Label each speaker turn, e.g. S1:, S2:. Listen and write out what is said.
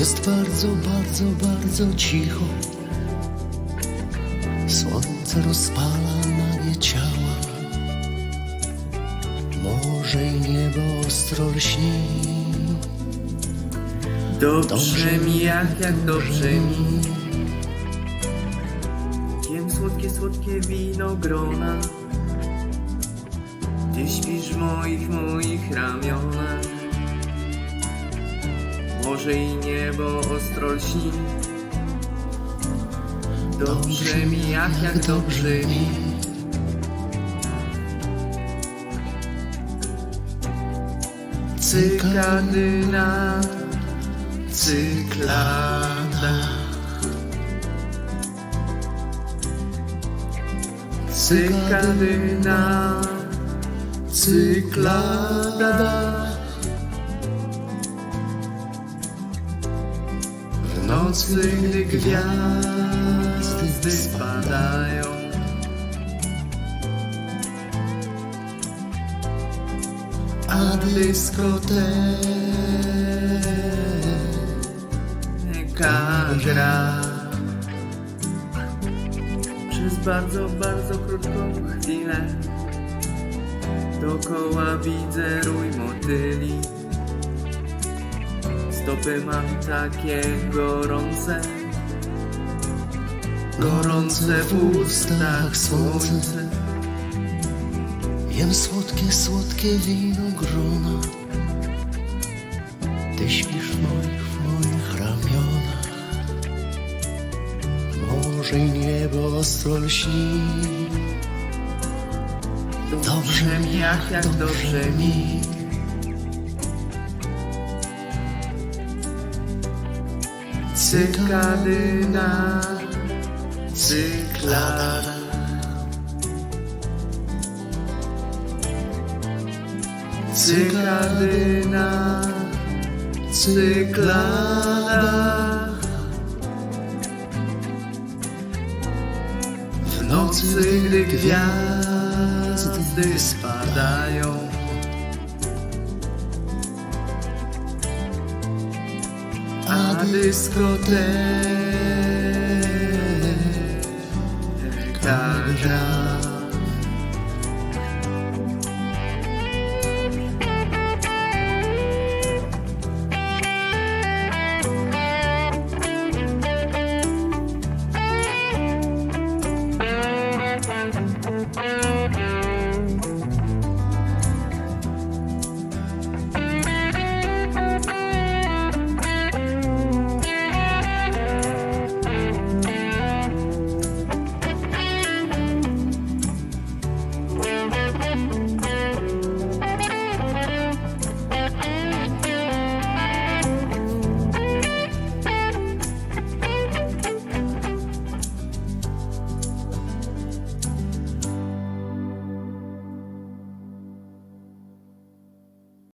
S1: Jest bardzo, bardzo, bardzo cicho. Słońce rozpala nagie ciała. Morze i niebo ostro lśni.
S2: Dobrze mi jak, jak dobrze mi Jem słodkie, słodkie winogrona Ty śpisz w moich, moich ramionach Morze i niebo ostro lśni Dobrze mi jak, jak dobrze mi. Cykadyna cyklada. Cykadyna cyklada nocy, gdy gwiazdy spadają
S1: A dyskoteka
S2: gra Przez bardzo, bardzo krótką chwilę. Dokoła widzę rój motyli Stopy mam takie gorące Gorące w ustach słońce
S1: Jem słodkie, słodkie winogrona. Ty śpisz w moich, w moich ramionach. Morze i niebo ostro lśni.
S2: Dobrze mi jak, jak dobrze mi Cykadyna cyklada Cykadyna cyklada W nocy, gdy gwiazdy spadają A dyskoteka gra